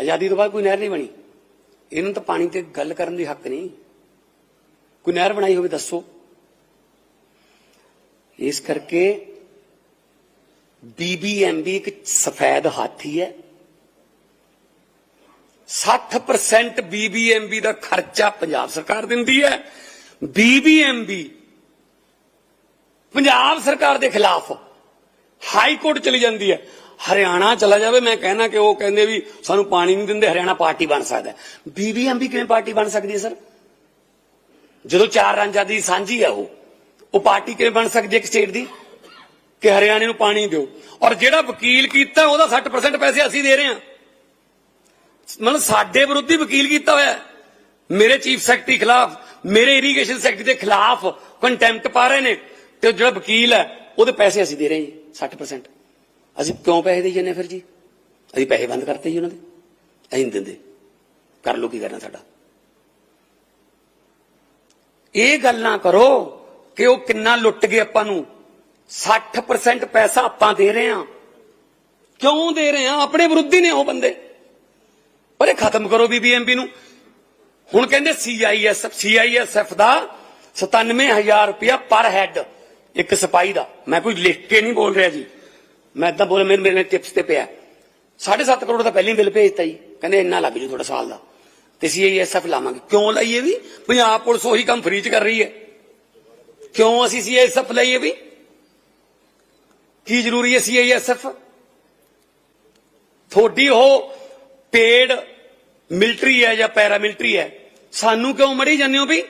ਆਜ਼ਾਦੀ ਤੋਂ ਬਾਅਦ ਕੋਈ ਨਹਿਰ ਨਹੀਂ ਬਣੀ। ਇਹਨਾਂ ਤਾਂ ਪਾਣੀ ਤੇ ਗੱਲ ਕਰਨ ਦੀ ਹੱਕ ਨਹੀਂ। ਕੋਈ ਨਹਿਰ ਬਣਾਈ ਹੋਵੇ ਦੱਸੋ। ਇਸ ਕਰਕੇ ਬੀਬੀਐਮਬੀ ਇੱਕ ਸਫੈਦ ਹਾਥੀ ਹੈ। 60% ਬੀਬੀਐਮਬੀ ਦਾ ਖਰਚਾ ਪੰਜਾਬ ਸਰਕਾਰ ਦਿੰਦੀ ਹੈ। ਬੀਬੀਐਮਬੀ ਪੰਜਾਬ ਸਰਕਾਰ ਦੇ ਖਿਲਾਫ ਹਾਈ ਕੋਰਟ ਚਲੀ ਜਾਂਦੀ ਹੈ। ਹਰਿਆਣਾ ਚਲਾ ਜਾਵੇ, ਮੈਂ ਕਹਿਣਾ ਕਿ ਉਹ ਕਹਿੰਦੇ ਵੀ ਸਾਨੂੰ ਪਾਣੀ ਨਹੀਂ ਦਿੰਦੇ, ਹਰਿਆਣਾ ਪਾਰਟੀ ਬਣ ਸਕਦਾ ਬੀਬੀਐਮਬੀ ਕਿਵੇਂ ਪਾਰਟੀ ਬਣ ਸਕਦੀ ਹੈ, ਸਰ? ਜਦੋਂ ਚਾਰ ਰਾਂਝਾਂ ਦੀ ਸਾਂਝੀ ਹੈ ਉਹ ਉਹ ਪਾਰਟੀ ਕਿਵੇਂ ਬਣ ਸਕਦੀ ਹੈ ਇੱਕ ਸਟੇਟ ਦੀ? ਕਿ ਹਰਿਆਣੇ ਨੂੰ ਪਾਣੀ ਦਿਓ। ਔਰ ਜਿਹੜਾ ਵਕੀਲ ਕੀਤਾ, ਉਹਦਾ 60% ਪੈਸੇ ਅਸੀਂ ਦੇ ਰਹੇ ਹਾਂ। ਮਤਲਬ ਸਾਡੇ ਵਿਰੁੱਧੀ ਵਕੀਲ ਕੀਤਾ ਹੋਇਆ ਮੇਰੇ ਚੀਫ ਸੈਕਟਰੀ ਖਿਲਾਫ, ਮੇਰੇ ਇਰੀਗੇਸ਼ਨ ਸੈਕਟਰੀ ਦੇ ਖਿਲਾਫ ਕੰਟੈਂਪਟ ਪਾ ਰਹੇ ਨੇ। ਤੇ ਜਿਹੜਾ ਵਕੀਲ ਹੈ, ਉਹਦੇ ਪੈਸੇ ਅਸੀਂ ਦੇ ਰਹੇ ਹਾਂ ਜੀ 60% ਅਸੀਂ ਕਿਉਂ ਪੈਸੇ ਦੇ ਜਾਂਦੇ ਹਾਂ ਫਿਰ ਜੀ? ਅਸੀਂ ਪੈਸੇ ਬੰਦ ਕਰਤੇ ਜੀ ਉਹਨਾਂ ਦੇ। ਅਸੀਂ ਨਹੀਂ ਦਿੰਦੇ। ਕਰ ਲੋ ਕੀ ਕਰਨਾ ਸਾਡਾ। ਇਹ ਗੱਲ ਨਾ ਕਰੋ ਕਿ ਉਹ ਕਿੰਨਾ ਲੁੱਟ ਗਏ ਆਪਾਂ ਨੂੰ। 60% ਪੈਸਾ ਆਪਾਂ ਦੇ ਰਹੇ ਹਾਂ। ਕਿਉਂ ਦੇ ਰਹੇ ਹਾਂ? ਆਪਣੇ ਵਿਰੁੱਧੀ ਨੇ ਉਹ ਬੰਦੇ। ਪਰ ਇਹ ਖਤਮ ਕਰੋ ਬੀਬੀਐਮਪੀ ਨੂੰ। ਹੁਣ ਕਹਿੰਦੇ ਸੀਆਈਐਸਐਫ ਸੀਆਈਐਸਐਫ ਦਾ 97000 ਰੁਪਇਆ ਪਰ ਹੈੱਡ ਇੱਕ ਸਿਪਾਹੀ ਦਾ। ਮੈਂ ਕੋਈ ਲਿਖ ਕੇ ਨਹੀਂ ਬੋਲ ਰਿਹਾ ਜੀ। ਮੈਂ ਇਦਾਂ ਬੋਲ ਮੇਰੇ ਮੇਰੇ ਟਿਪਸ ਤੇ ਪਿਆ। 7.5 ਕਰੋੜ ਦਾ ਪਹਿਲਾਂ ਬਿੱਲ ਭੇਜਤਾ ਜੀ। ਕਹਿੰਦੇ ਇੰਨਾ ਲੱਗ ਜੂ ਤੁਹਾਡਾ ਸਾਲ ਦਾ। ਤੇ ਸੀਆਈਐਸਐਫ ਲਾਵਾਂਗੇ। ਕਿਉਂ ਲਾਈਏ ਵੀ? ਪੰਜਾਬ ਪੁਲਿਸ ਉਹੀ ਕੰਮ ਫ੍ਰੀ ਚ ਕਰ ਰਹੀ ਹੈ। ਕਿਉਂ ਅਸੀਂ ਸੀਆਈਐਸਐਫ ਲਈਏ ਵੀ? ਕੀ ਜ਼ਰੂਰੀ ਹੈ ਸੀਆਈਐਸਐਫ ਤੁਹਾਡੀ ਉਹ ਪੇਡ ਮਿਲਟਰੀ ਹੈ ਜਾਂ ਪੈਰਾ ਮਿਲਟਰੀ ਹੈ। ਸਾਨੂੰ ਕਿਉਂ ਮੜੀ ਜਾਂਦੇ ਹੋ ਵੀ?